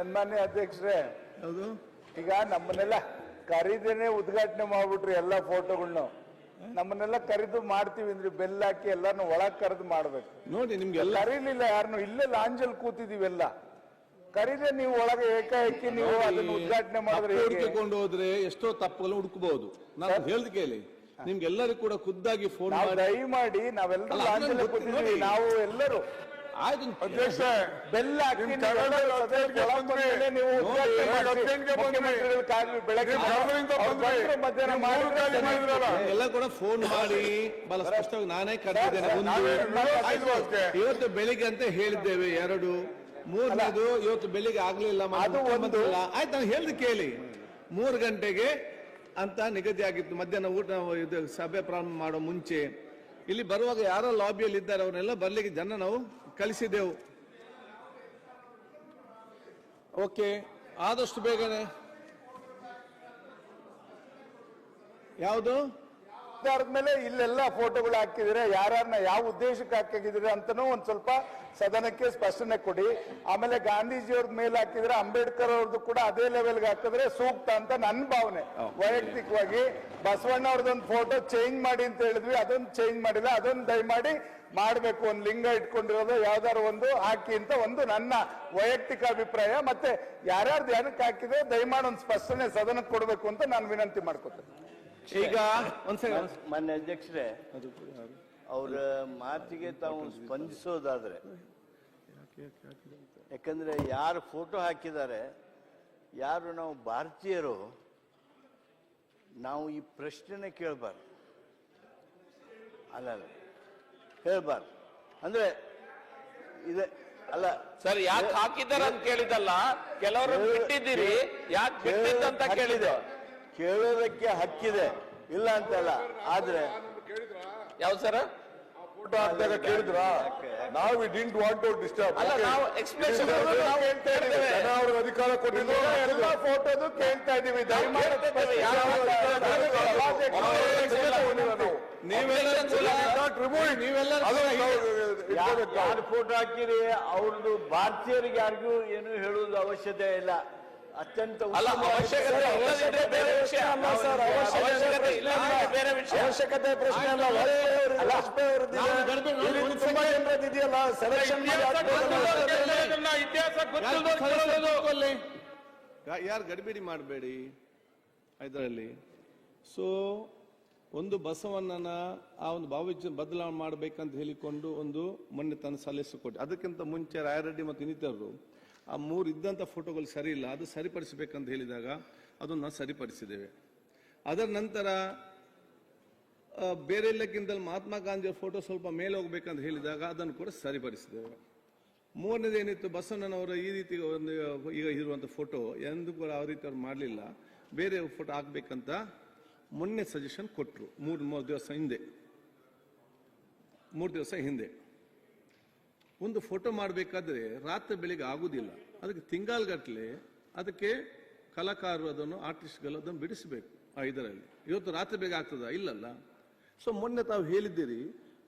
ಸನ್ಮಾನ್ಯ ಅಧ್ಯಕ್ಷರೇ. ಹೌದು ಈಗ ನಮ್ಮನ್ನೆಲ್ಲ ಕರೀದೇನೆ ಉದ್ಘಾಟನೆ ಮಾಡ್ಬಿಟ್ರಿ ಎಲ್ಲ ಫೋಟೋಗಳ್ನು. ನಮ್ಮನ್ನೆಲ್ಲ ಕರೆದು ಮಾಡ್ತೀವಿ ಅಂದ್ರೆ ಬೆಲ್ಲ ಹಾಕಿ ಎಲ್ಲಾನು ಒಳಗ್ ಕರೆದು ಮಾಡ್ಬೇಕು. ನೋಡಿ ನಿಮ್ಗೆಲ್ಲ ಕರೀಲಿಲ್ಲ ಯಾರನ್ನು ಇಲ್ಲೇ ಲಾಂಜಲ್ ಕೂತಿದೀವೆಲ್ಲ. ಕರೀದೆ ನೀವು ಒಳಗೆ ಏಕಾಏಕಿ ನೀವು ಅದನ್ನ ಉದ್ಘಾಟನೆ ಮಾಡಿದ್ರೆ ಹೇಗೆ? ಹೋದ್ರೆ ಎಷ್ಟೋ ತಪ್ಪುಗಳು ಹುಡುಕಬಹುದು ನಾನು ಹೇಳ್ದು ಕೇಳಿ. ನಿಮ್ಗೆಲ್ಲರೂ ಕೂಡ ಖುದ್ದಾಗಿ ಫೋನ್ ನಾವು ಮಾಡಿ ದಯಮಾಡಿ ನಾವೆಲ್ಲರೂ ಅಲ್ಲ, ಲಾಂಜಲ್ ಕೂತಿದೀವಿ. ನೋಡಿ. ನಾವು ಎಲ್ಲರೂ ಆಯ್ತು. ಅಧ್ಯಕ್ಷ ಬೆಲ್ಲ. ಎಲ್ಲ ಕೂಡ ಫೋನ್ ಮಾಡಿ. ಬಹಳ ಸ್ಪಷ್ಟವಾಗಿ ನಾನೇ ಕರೆದಿದ್ದೇನೆ. ಒಂದು ಇವತ್ತು ಬೆಳಿಗ್ಗೆ ಅಂತ ಹೇಳಿದ್ದೇವೆ ಎರಡು. ಮೂರನೇದು ಇವತ್ತು ಬೆಳಿಗ್ಗೆ ಆಗ್ಲಿಲ್ಲ. ಆಯ್ತು ನಾನು ಹೇಳ್ದು ಕೇಳಿ. ಮೂರು ಗಂಟೆಗೆ ಅಂತ ನಿಗದಿ ಆಗಿತ್ತು ಮಧ್ಯಾಹ್ನ ಊಟ ಇದು ಸಭೆ ಪ್ರಾರಂಭ ಮಾಡೋ ಮುಂಚೆ. ಇಲ್ಲಿ ಬರುವಾಗ ಯಾರೋ ಲಾಬಿಯಲ್ಲಿ ಇದ್ದಾರೆ ಅವನ್ನೆಲ್ಲ ಬರ್ಲಿಕ್ಕೆ ಜನ ನಾವು ಕಲಿಸಿದೆವು ಓಕೆ ಆದಷ್ಟು ಬೇಗನೆ. ಯಾವುದು? ಮೇಲೆ ಇಲ್ಲೆಲ್ಲ ಫೋಟೋಗಳು ಹಾಕಿದ್ರೆ ಯಾರನ್ನ ಯಾವ ಉದ್ದೇಶಕ್ಕೆ ಹಾಕಿದ್ರೆ ಅಂತಾನೂ ಒಂದು ಸ್ವಲ್ಪ ಸದನಕ್ಕೆ ಸ್ಪಷ್ಟನೆ ಕೊಡಿ. ಆಮೇಲೆ ಗಾಂಧೀಜಿಯವ್ರ ಮೇಲೆ ಹಾಕಿದ್ರೆ ಅಂಬೇಡ್ಕರ್ ಅವ್ರದ್ದು ಕೂಡ ಅದೇ ಲೆವೆಲ್ಗೆ ಹಾಕಿದ್ರೆ ಸೂಕ್ತ ಅಂತ ನನ್ನ ಭಾವನೆ. ವೈಯಕ್ತಿಕವಾಗಿ ಬಸವಣ್ಣ ಅವ್ರದ್ದೊಂದು ಫೋಟೋ ಚೇಂಜ್ ಮಾಡಿ ಅಂತ ಹೇಳಿದ್ವಿ ಅದೊಂದು ಚೇಂಜ್ ಮಾಡಿಲ್ಲ ಅದೊಂದು ದಯಮಾಡಿ ಮಾಡಬೇಕು. ಒಂದು ಲಿಂಗ ಇಟ್ಕೊಂಡಿರೋದು ಯಾವ್ದಾರು ಒಂದು ಹಾಕಿ ಅಂತ ಒಂದು ನನ್ನ ವೈಯಕ್ತಿಕ ಅಭಿಪ್ರಾಯ. ಮತ್ತೆ ಯಾರ್ಯಾರ್ದು ಯಾರಕ್ಕೆ ಹಾಕಿದ್ರೆ ದಯಮಾಡಿ ಒಂದು ಸ್ಪಷ್ಟನೆ ಸದನಕ್ಕೆ ಕೊಡಬೇಕು ಅಂತ ನಾನು ವಿನಂತಿ ಮಾಡ್ಕೊತೇನೆ. ಈಗ ಮಾನ್ಯ ಅಧ್ಯಕ್ಷರೇ ಅವರ ಮಾತಿಗೆ ತಾವು ಸ್ಪಂದಿಸೋದಾದ್ರೆ ಯಾಕಂದ್ರೆ ಯಾರು ಫೋಟೋ ಹಾಕಿದ್ದಾರೆ ಯಾರು ನಾವು ಭಾರತೀಯರು ನಾವು ಈ ಪ್ರಶ್ನೆನೇ ಕೇಳಬಾರ್ದು. ಅಲ್ಲ ಅಲ್ಲ ಹೇಳ್ಬಾರ್ದು. ಅಂದ್ರೆ ಇದೆ ಅಲ್ಲ ಸರ್ ಯಾಕೆ ಹಾಕಿದ್ದಾರೆ ಅಂತ ಕೇಳಿದಲ್ಲ ಕೆಲವರು ಬಿಟ್ಟಿದ್ದೀರಿ ಯಾಕೆ ಬಿಟ್ಟಿದ್ದಂತ ಕೇಳಿದೆ ಕೇಳೋದಕ್ಕೆ ಹಕ್ಕಿದೆ. ಇಲ್ಲ ಅಂತಲ್ಲ. ಆದ್ರೆ ಯಾವ ಸರ್? ಫೋಟೋ ಹಾಕಿದಾಗ ಕೇಳಿದ್ರ? ನಾವು ಡಿಂಟ್ ವಾಂಟ್ ಟು ಡಿಸ್ಟರ್ಬ್ ಅಲ್ಲ ನಾವು ಎಕ್ಸ್ಪ್ಲೇಷನ್ ನಾವು ಹೇಳ್ತಾ ಇದ್ದೇವೆ. ಜನ ಅವ್ರಿಗೆ ಅಧಿಕಾರ ಎಲ್ಲ ಫೋಟೋದು ಕೇಳ್ತಾ ಯಾರು ಫೋಟೋ ಹಾಕಿರಿ ಅವ್ರದ್ದು ಭಾರತೀಯರಿಗೆ ಯಾರಿಗೂ ಏನು ಹೇಳುವುದು ಅವಶ್ಯಕತೆ ಇಲ್ಲ. ಅತ್ಯಂತ ಅವಶ್ಯಕತೆ ಬೇರೆ ವಿಷಯ. ಅಲ್ಲ ಸರ್, ಅವಶ್ಯಕತೆ ಅವಶ್ಯಕತೆ ಬೇರೆ ವಿಷಯ. ಅವಶ್ಯಕತೆ ಪ್ರಶ್ನೆ ಅಲ್ಲ ವಾಜಪೇಯಿ ಇದೆಯಲ್ಲ ಸೆಲೆಕ್ಷನ್ ಯಾರು ಗಡಿಬಿಡಿ ಮಾಡಬೇಡಿ ಇದರಲ್ಲಿ. ಸೊ ಒಂದು ಬಸವಣ್ಣನ ಆ ಒಂದು ಭಾವಚಿತ್ರ ಬದಲಾವಣೆ ಮಾಡಬೇಕಂತ ಹೇಳಿಕೊಂಡು ಒಂದು ಮೊನ್ನೆ ತನ್ನ ಸಲಹೆ ಕೊಟ್ಟು ಅದಕ್ಕಿಂತ ಮುಂಚೆ ರಾಯರೆಡ್ಡಿ ಮತ್ತು ಇನ್ನಿತರರು ಆ ಮೂರು ಇದ್ದಂಥ ಫೋಟೋಗಳು ಸರಿ ಇಲ್ಲ, ಅದು ಸರಿಪಡಿಸಬೇಕಂತ ಹೇಳಿದಾಗ ಅದನ್ನು ನಾವು ಸರಿಪಡಿಸಿದ್ದೇವೆ. ಅದರ ನಂತರ ಬೇರೆ ಎಲ್ಲಕ್ಕಿಂತಲೂ ಮಹಾತ್ಮ ಗಾಂಧಿಯ ಫೋಟೋ ಸ್ವಲ್ಪ ಮೇಲೆ ಹೋಗ್ಬೇಕಂತ ಹೇಳಿದಾಗ ಅದನ್ನು ಕೂಡ ಸರಿಪಡಿಸಿದ್ದೇವೆ. ಮೂರನೇದು ಏನಿತ್ತು, ಬಸವಣ್ಣನವರ ಈ ರೀತಿ ಒಂದು, ಈಗ ಇರುವಂಥ ಫೋಟೋ ಎಂದು ಕೂಡ ಆ ರೀತಿ ಅವ್ರು ಮಾಡಲಿಲ್ಲ. ಬೇರೆ ಫೋಟೋ ಹಾಕ್ಬೇಕಂತ ಮೊನ್ನೆ ಸಜೆಷನ್ ಕೊಟ್ಟರು ಮೂರು ಮೂರು ದಿವಸ ಹಿಂದೆ. ಮೂರು ದಿವಸ ಹಿಂದೆ. ಒಂದು ಫೋಟೋ ಮಾಡಬೇಕಾದ್ರೆ ರಾತ್ರಿ ಬೆಳಿಗ್ಗೆ ಆಗುದಿಲ್ಲ. ಅದಕ್ಕೆ ತಿಂಗಾಲ್ಗಟ್ಲೆ ಅದಕ್ಕೆ ಕಲಾಕಾರರು ಅದನ್ನು, ಆರ್ಟಿಸ್ಟ್ಗಳು ಅದನ್ನು ಬಿಡಿಸಬೇಕು ಆ ಇದರಲ್ಲಿ. ಇವತ್ತು ರಾತ್ರಿ ಬೇಗ ಆಗ್ತದ? ಇಲ್ಲಲ್ಲ. ಸೊ ಮೊನ್ನೆ ತಾವು ಹೇಳಿದ್ದೀರಿ,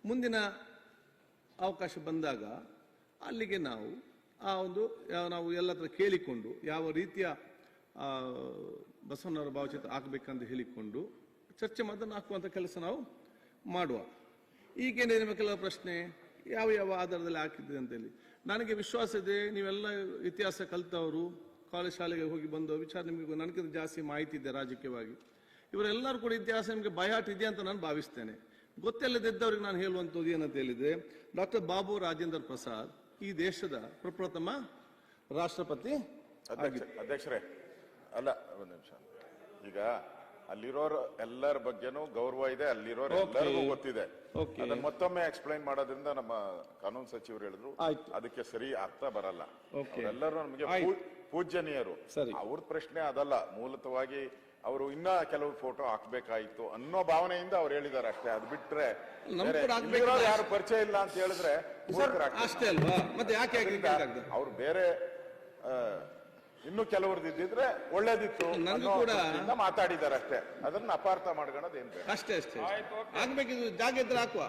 ಮುಂದಿನ ಅವಕಾಶ ಬಂದಾಗ ಅಲ್ಲಿಗೆ ನಾವು ಆ ಒಂದು, ನಾವು ಎಲ್ಲ ಹತ್ರ ಕೇಳಿಕೊಂಡು ಯಾವ ರೀತಿಯ ಬಸವನವರ ಭಾವಚಿತ್ರ ಹಾಕಬೇಕಂತ ಹೇಳಿಕೊಂಡು ಚರ್ಚೆ ಮಾಡಿದ್ರೆ ಹಾಕುವಂಥ ಕೆಲಸ ನಾವು ಮಾಡುವ. ಈಗೇನೇನು ಕೆಲವು ಪ್ರಶ್ನೆ? ಯಾವ ಯಾವ ಆಧಾರದಲ್ಲಿ ಹಾಕಿದ್ದೆ ಅಂತೇಳಿ. ನನಗೆ ವಿಶ್ವಾಸ ಇದೆ ನೀವೆಲ್ಲ ಇತಿಹಾಸ ಕಲಿತವರು ಕಾಲೇಜ್ ಶಾಲೆಗೆ ಹೋಗಿ ಬಂದು ವಿಚಾರ ನಿಮಗೆ ನನಗಿಂತ ಜಾಸ್ತಿ ಮಾಹಿತಿ ಇದೆ ರಾಜಕೀಯವಾಗಿ. ಇವರೆಲ್ಲರೂ ಕೂಡ ಇತಿಹಾಸ ನಿಮಗೆ ಬಯಾಟ್ ಇದೆ ಅಂತ ನಾನು ಭಾವಿಸ್ತೇನೆ. ಗೊತ್ತಿಲ್ಲದಿದ್ದವ್ರಿಗೆ ನಾನು ಹೇಳುವಂಥದ್ದು ಏನಂತ ಹೇಳಿದರೆ ಡಾಕ್ಟರ್ ಬಾಬು ರಾಜೇಂದ್ರ ಪ್ರಸಾದ್ ಈ ದೇಶದ ಪ್ರಪ್ರಥಮ ರಾಷ್ಟ್ರಪತಿ ಅಧ್ಯಕ್ಷ ಅಧ್ಯಕ್ಷರೇ ಅಲ್ಲ ಒಂದು ನಿಮಿಷ. ಈಗ ಅಲ್ಲಿರೋರು ಎಲ್ಲರ ಬಗ್ಗೆನೂ ಗೌರವ ಇದೆ ಅಲ್ಲಿರೋರು ಎಲ್ಲರಿಗೂ ಗೊತ್ತಿದೆ. ಅದನ್ನ ಮತ್ತೊಮ್ಮೆ ಎಕ್ಸ್ಪ್ಲೈನ್ ಮಾಡೋದ್ರಿಂದ ನಮ್ಮ ಕಾನೂನು ಸಚಿವರು ಹೇಳಿದ್ರು ಅದಕ್ಕೆ ಸರಿ ಅರ್ಥ ಬರಲ್ಲ. ಎಲ್ಲರೂ ನಮಗೆ. ಪೂಜ್ಯನೀಯರು. ಅವ್ರದ್ ಅವ್ರ ಪ್ರಶ್ನೆ ಅದಲ್ಲ ಮೂಲತವಾಗಿ ಅವರು ಇನ್ನ ಕೆಲವು ಫೋಟೋ ಹಾಕ್ಬೇಕಾಯ್ತು ಅನ್ನೋ ಭಾವನೆಯಿಂದ ಅವ್ರು ಹೇಳಿದ್ದಾರೆ ಅಷ್ಟೇ. ಅದು ಬಿಟ್ರೆ ಯಾರು ಪರಿಚಯ ಇಲ್ಲ ಅಂತ ಹೇಳಿದ್ರೆ. ಅಷ್ಟೇ ಅಲ್ವಾ? ಮತ್ತೆ ಯಾಕೆ ಅವ್ರು ಬೇರೆ ಇನ್ನು ಕೆಲವ್ರದ್ದು ಇದ್ದಿದ್ರೆ ಒಳ್ಳೇದಿತ್ತು ನನಗೂ ಅನ್ನೋ ಕೂಡ- ದೃಷ್ಟಿಯಿಂದ ಮಾತಾಡಿದ್ದಾರೆ ಅಷ್ಟೇ ಅದನ್ನ ಅಪಾರ್ಥ ಮಾಡ್ಕೊಳ್ಳೋದು ಏನ್ ಬೇಡ ಅಷ್ಟೇ. ಅಷ್ಟೇ ಆಗ್ಬೇಕಿದ್ರು ಜಾಗ ಇದ್ರೆ ಹಾಕುವ.